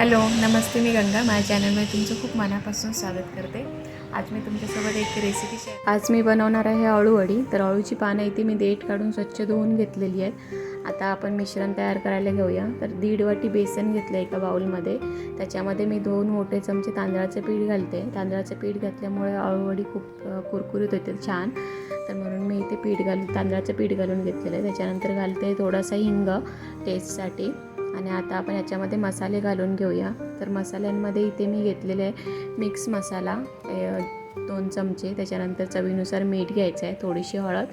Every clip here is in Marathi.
हॅलो नमस्ते मी गंगा. माझ्या चॅनलमध्ये तुमचं खूप मनापासून स्वागत करते. आज मी तुमच्यासोबत एक रेसिपी शेअर आज मी बनवणार आहे अळूवडी तर अळूची पानं इथे मी देठ काढून स्वच्छ धुवून घेतलेली आहेत. आता आपण मिश्रण तयार करायला घेऊया. तर दीड वाटी बेसन घेतलं एका बाउलमध्ये. त्याच्यामध्ये मी दोन मोठे चमचे तांदळाचं पीठ घालते. तांदळाचं पीठ घातल्यामुळे अळूवडी खूप कुरकुरीत होते छान. तर म्हणून मी इथे पीठ घालून तांदळाचं पीठ घालून घेतलेलं आहे. त्याच्यानंतर घालते थोडासा हिंग टेस्टसाठी आणि आता आपण याच्यामध्ये मसाले घालून घेऊया. तर मसाल्यांमध्ये इथे मी घेतलेले आहे मिक्स मसाला दोन चमचे त्याच्यानंतर चवीनुसार मीठ घ्यायचं आहे थोडीशी हळद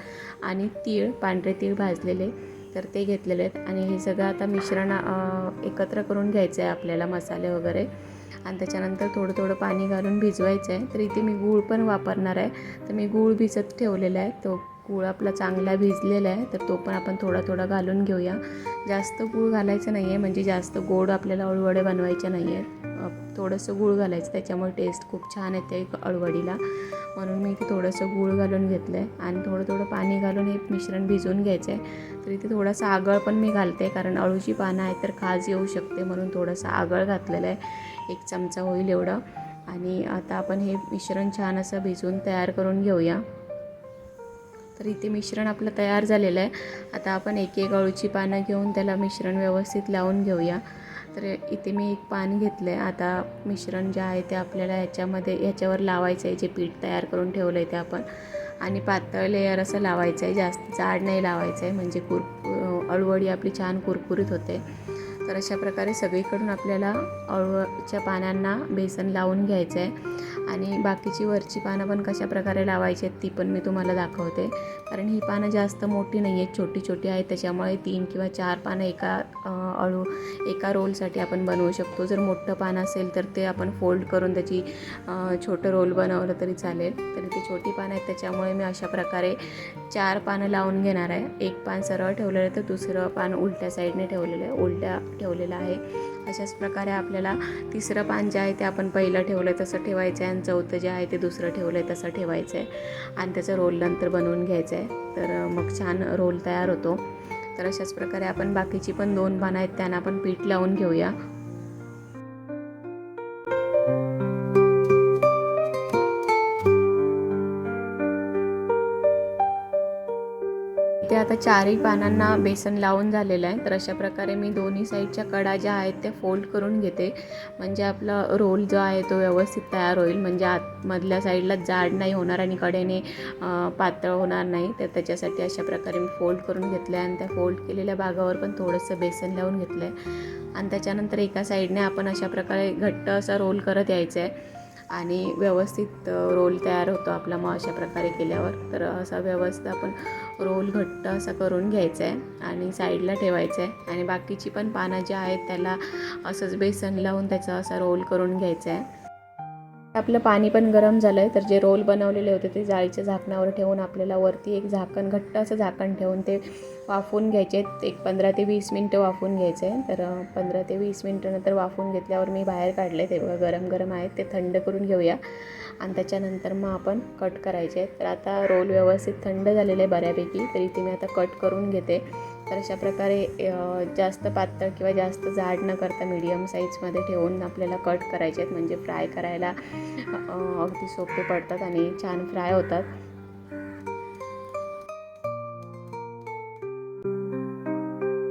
आणि तीळ पांढरे तीळ भाजलेले. तर ते घेतलेले आहेत आणि हे सगळं आता मिश्रण एकत्र करून घ्यायचं आहे आपल्याला मसाले वगैरे. आणि त्याच्यानंतर थोडं थोडं पाणी घालून भिजवायचं आहे. तर इथे मी गूळ पण वापरणार आहे. तर मी गूळ भिजत ठेवलेला आहे. तो गूळ आपला चांगला भिजलेला आहे तर तो पण आपण थोडा थोडा घालून घेऊया. जास्त गूळ घालायचं नाही आहे म्हणजे जास्त गोड आपल्याला अळूवडे बनवायचे नाही आहेत थोडंसं गूळ घालायचं त्याच्यामुळे टेस्ट खूप छान येते अळवडीला. म्हणून मी इथे थोडंसं गूळ घालून घेतलं आहे आणि थोडं थोडं पाणी घालून हे मिश्रण भिजवून घ्यायचं आहे तर इथे थोडासा आगळ पण मी घालते कारण अळूची पानं आहे तर खाज येऊ शकते म्हणून थोडंसं आगळ घातलेलं आहे. एक चमचा होईल एवढं. आणि आता आपण हे मिश्रण छान असं भिजवून तयार करून घेऊया. तर इथे मिश्रण आपलं तयार झालेलं आहे. आता आपण एक एक अळूची पानं घेऊन त्याला मिश्रण व्यवस्थित लावून घेऊया. तर इथे मी एक पान घेतलं आहे आता मिश्रण जे आहे ते आपल्याला ह्याच्यामध्ये ह्याच्यावर लावायचं आहे जे पीठ तयार करून ठेवलं आहे ते आपण. आणि पातळ लेयर असं लावायचं आहे जास्त जाड नाही लावायचं आहे म्हणजे कुर अळूवडी आपली छान कुरकुरीत होते. तर अशा प्रकारे सगळीकडून आपल्याला अळूच्या पानांना बेसन लावून घ्यायचं आहे. आणि बाकीची वरची पानं पण कशा प्रकारे लावायची आहेत ती पण मी तुम्हाला दाखवते. कारण ही पानं जास्त मोठी नाही आहेत छोटी छोटी आहेत. त्याच्यामुळे तीन किंवा चार पानं एका अळू एका रोलसाठी आपण बनवू शकतो. जर मोठं पान असेल तर ते आपण फोल्ड करून त्याची छोटं रोल बनवलं तरी चालेल. तरी ती छोटी पानं आहेत त्याच्यामुळे मी अशा प्रकारे चार पानं लावून घेणार आहे. एक पान सरळ ठेवलेलं आहे तर दुसरं पान उलट्या साईडने ठेवलेलं आहे. उलट्या ठेवलेलं आहे. अशाच प्रकारे आपल्याला तिसरं पान जे आहे ते आपण पहिलं ठेवलं आहे तसं ठेवायचं आहे. आणि चौथं जे आहे ते दुसरं ठेवलं आहे तसं ठेवायचं आहे आणि त्याचं रोल नंतर बनवून घ्यायचं आहे तर मग छान रोल तयार होतो. तर अशाच प्रकारे आपण बाकीची पण दोन पानं आहेत त्यांना आपण पीठ लावून घेऊया. आता चारही पानांना बेसन लावून झालेलं आहे. तर अशा प्रकारे मी दोन्ही साईडच्या कडा ज्या आहेत त्या फोल्ड करून घेते. म्हणजे आपला रोल जो आहे तो व्यवस्थित तयार होईल. म्हणजे आतमधल्या साईडला जाड नाही होणार आणि कडेने पातळ होणार नाही. तर त्याच्यासाठी अशा प्रकारे मी फोल्ड करून घेतलं आहे आणि त्या फोल्ड केलेल्या भागावर पण थोडंसं बेसन लावून घेतलं आहे आणि त्याच्यानंतर एका साईडने आपण अशा प्रकारे घट्ट असा रोल करत यायचं आहे आणि व्यवस्थित रोल तयार होतो आपला मग अशा प्रकारे केल्यावर. तर असा व्यवस्थित आपण रोल घट्ट असा करून घ्यायचा आहे आणि साईडला ठेवायचं आहे आणि बाकीची पण पानं जी आहेत त्याला असंच बेसन लावून त्याचा असा रोल करून घ्यायचा आहे आपलं पाणी पण गरम झालं आहे तर जे रोल बनवलेले होते ते जाळीच्या झाकणावर ठेवून आपल्याला वरती एक झाकण घट्ट असं झाकण ठेवून ते वाफवून घ्यायचे. आहेत. एक पंधरा ते वीस मिनटं वाफवून घ्यायचं. आहे तर पंधरा ते वीस मिनटं नंतर वाफवून घेतल्यावर मी बाहेर काढले. ते बघा गरम गरम आहेत. ते थंड करून घेऊया. आणि त्याच्यानंतर मग आपण कट करायचे. आहेत तर आता रोल व्यवस्थित थंड झालेले आहे बऱ्यापैकी. तर इथे मी आता कट करून घेते. तर अशा प्रकारे जास्त पातळ किंवा जास्त जाड न करता मीडियम साईजमध्ये ठेवून आपल्याला कट करायचे आहेत. म्हणजे फ्राय करायला अगदी सोपे पडतात आणि छान फ्राय होतात.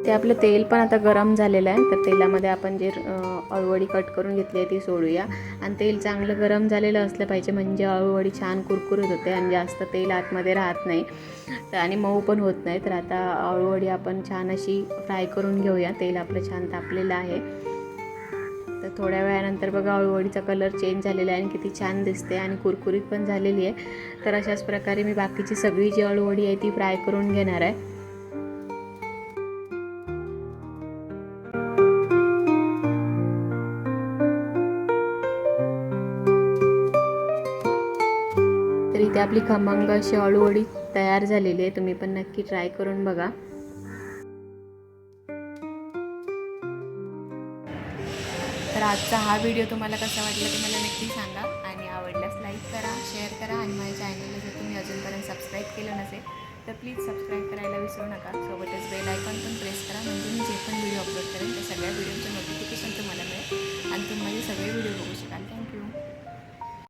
ते आपलं तेल पण आता गरम झालेलं आहे. तर तेलामध्ये आपण जे अळवडी अळूवडी कट करून घेतली आहे ती सोडूया. आणि तेल चांगलं गरम झालेलं असलं पाहिजे. म्हणजे अळूवडी छान कुरकुरीत होते आणि जास्त तेल आतमध्ये राहत नाही. तर आणि मऊ पण होत नाही. तर आता अळूवडी आपण छान अशी फ्राय करून घेऊया. तेल आपलं छान तापलेलं आहे. तर थोड्या वेळानंतर बघा अळूवडीचा कलर चेंज झालेला आहे आणि किती छान दिसते आणि कुरकुरीत पण झालेली आहे. तर अशाच प्रकारे मी बाकीची सगळी जी अळूवडी आहे ती फ्राय करून घेणार आहे. तर इथे आपली खमंग अशी अळूवडी तयार झालेली आहे. तुम्ही पण नक्की ट्राय करून बघा. तर आजचा हा व्हिडिओ तुम्हाला कसा वाटला ते मला नक्की सांगा. आणि आवडल्यास लाईक करा शेअर करा आणि माझ्या चॅनलला जर तुम्ही अजूनपर्यंत सबस्क्राईब केलं नसेल तर प्लीज सबस्क्राईब करायला विसरू